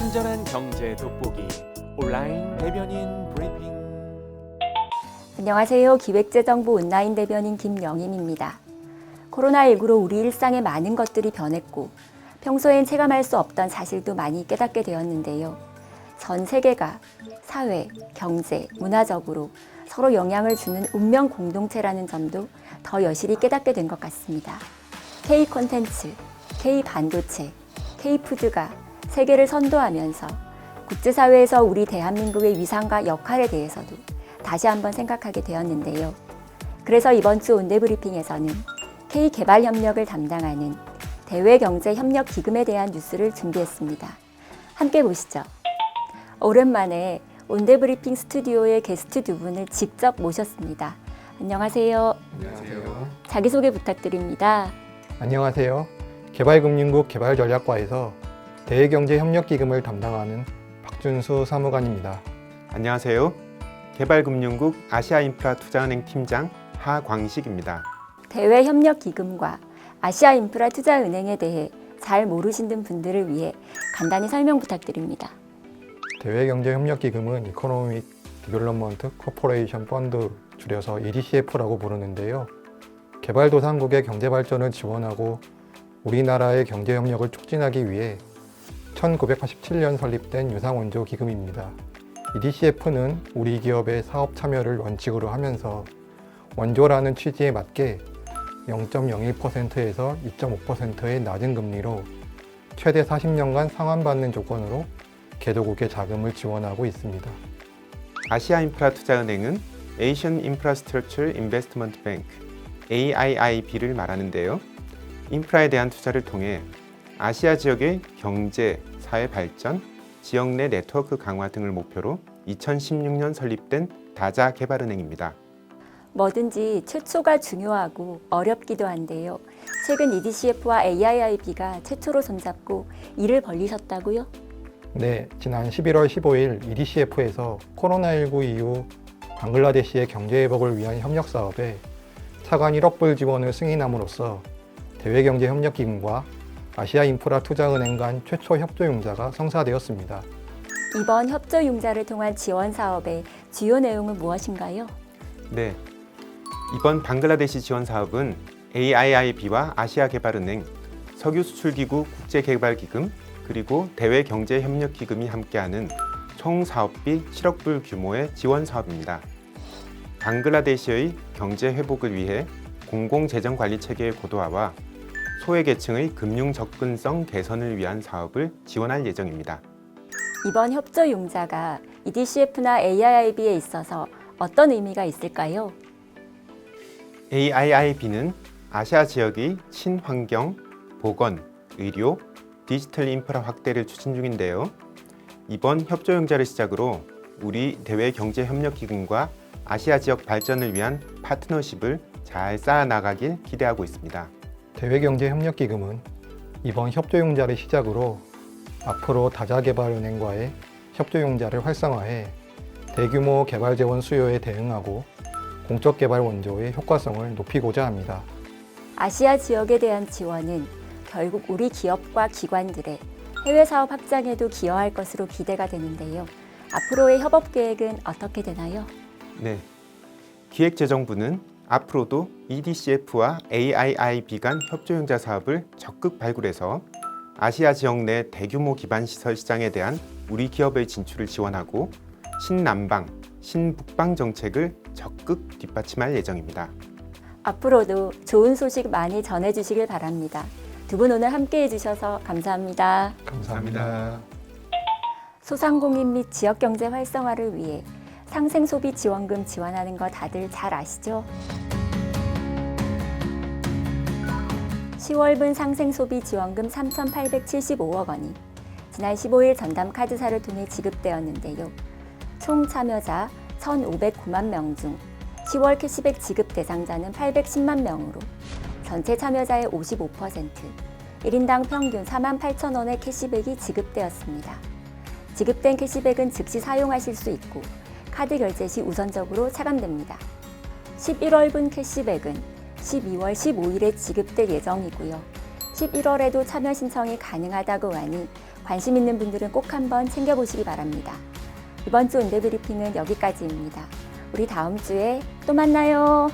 친절한 경제 돋보기 온라인 대변인 브리핑 안녕하세요. 기획재정부 온라인 대변인 김영임입니다. 코로나19로 우리 일상에 많은 것들이 변했고 평소엔 체감할 수 없던 사실도 많이 깨닫게 되었는데요. 전 세계가 사회, 경제, 문화적으로 서로 영향을 주는 운명 공동체라는 점도 더 여실히 깨닫게 된 것 같습니다. K 콘텐츠, K 반도체, K 푸드가 세계를 선도하면서 국제사회에서 우리 대한민국의 위상과 역할에 대해서도 다시 한번 생각하게 되었는데요. 그래서 이번 주 온대 브리핑에서는 K 개발 협력을 담당하는 대외 경제 협력 기금에 대한 뉴스를 준비했습니다. 함께 보시죠. 오랜만에 온대 브리핑 스튜디오의 게스트 두 분을 직접 모셨습니다. 안녕하세요. 안녕하세요. 자기소개 부탁드립니다. 안녕하세요. 개발금융국 개발전략과에서 대외경제협력기금을 담당하는 박준수 사무관입니다. 안녕하세요. 개발금융국 아시아인프라 투자은행 팀장 하광식입니다. 대외협력기금과 아시아인프라 투자은행에 대해 잘 모르시는 분들을 위해 간단히 설명 부탁드립니다. 대외경제협력기금은 이코노믹 디벨롭먼트 코퍼레이션 펀드 줄여서 EDCF라고 부르는데요. 개발도상국의 경제발전을 지원하고 우리나라의 경제협력을 촉진하기 위해 1987년 설립된 유상원조 기금입니다. EDCF는 우리 기업의 사업 참여를 원칙으로 하면서 원조라는 취지에 맞게 0.01%에서 2.5%의 낮은 금리로 최대 40년간 상환받는 조건으로 개도국의 자금을 지원하고 있습니다. 아시아 인프라 투자은행은 Asian Infrastructure Investment Bank AIIB를 말하는데요. 인프라에 대한 투자를 통해 아시아 지역의 경제, 사회 발전, 지역 내 네트워크 강화 등을 목표로 2016년 설립된 다자 개발은행입니다. 뭐든지 최초가 중요하고 어렵기도 한데요. 최근 EDCF와 AIIB가 최초로 손잡고 일을 벌리셨다고요? 네, 지난 11월 15일 EDCF에서 코로나19 이후 방글라데시의 경제 회복을 위한 협력 사업에 차관 1억 불 지원을 승인함으로써 대외경제협력기금과 아시아 인프라 투자은행 간 최초 협조융자가 성사되었습니다. 이번 협조융자를 통한 지원 사업의 주요 내용은 무엇인가요? 네. 이번 방글라데시 지원 사업은 AIIB와 아시아개발은행, 석유수출기구 국제개발기금, 그리고 대외경제협력기금이 함께하는 총 사업비 7억 불 규모의 지원 사업입니다. 방글라데시의 경제 회복을 위해 공공재정 관리 체계의 고도화와 소외계층의 금융 접근성 개선을 위한 사업을 지원할 예정입니다. 이번 협조 융자가 EDCF나 AIIB에 있어서 어떤 의미가 있을까요? AIIB는 아시아 지역의 친환경, 보건, 의료, 디지털 인프라 확대를 추진 중인데요. 이번 협조 융자를 시작으로 우리 대외 경제 협력 기금과 아시아 지역 발전을 위한 파트너십을 잘 쌓아 나가길 기대하고 있습니다. 대외경제협력기금은 이번 협조융자를 시작으로 앞으로 다자개발은행과의 협조융자를 활성화해 대규모 개발 재원 수요에 대응하고 공적 개발 원조의 효과성을 높이고자 합니다. 아시아 지역에 대한 지원은 결국 우리 기업과 기관들의 해외 사업 확장에도 기여할 것으로 기대가 되는데요. 앞으로의 협업 계획은 어떻게 되나요? 네. 기획재정부는 앞으로도 EDCF와 AIIB 간 협조융자 사업을 적극 발굴해서 아시아 지역 내 대규모 기반 시설 시장에 대한 우리 기업의 진출을 지원하고 신남방, 신북방 정책을 적극 뒷받침할 예정입니다. 앞으로도 좋은 소식 많이 전해주시길 바랍니다. 두 분 오늘 함께 해주셔서 감사합니다. 감사합니다. 소상공인 및 지역경제 활성화를 위해 상생소비 지원금 지원하는 거 다들 잘 아시죠? 10월분 상생소비 지원금 3,875억 원이 지난 15일 전담 카드사를 통해 지급되었는데요. 총 참여자 1,509만 명 중 10월 캐시백 지급 대상자는 810만 명으로 전체 참여자의 55%, 1인당 평균 4만 8천 원의 캐시백이 지급되었습니다. 지급된 캐시백은 즉시 사용하실 수 있고 카드 결제 시 우선적으로 차감됩니다. 11월분 캐시백은 12월 15일에 지급될 예정이고요. 11월에도 참여 신청이 가능하다고 하니 관심 있는 분들은 꼭 한번 챙겨보시기 바랍니다. 이번 주 은대 브리핑은 여기까지입니다. 우리 다음 주에 또 만나요.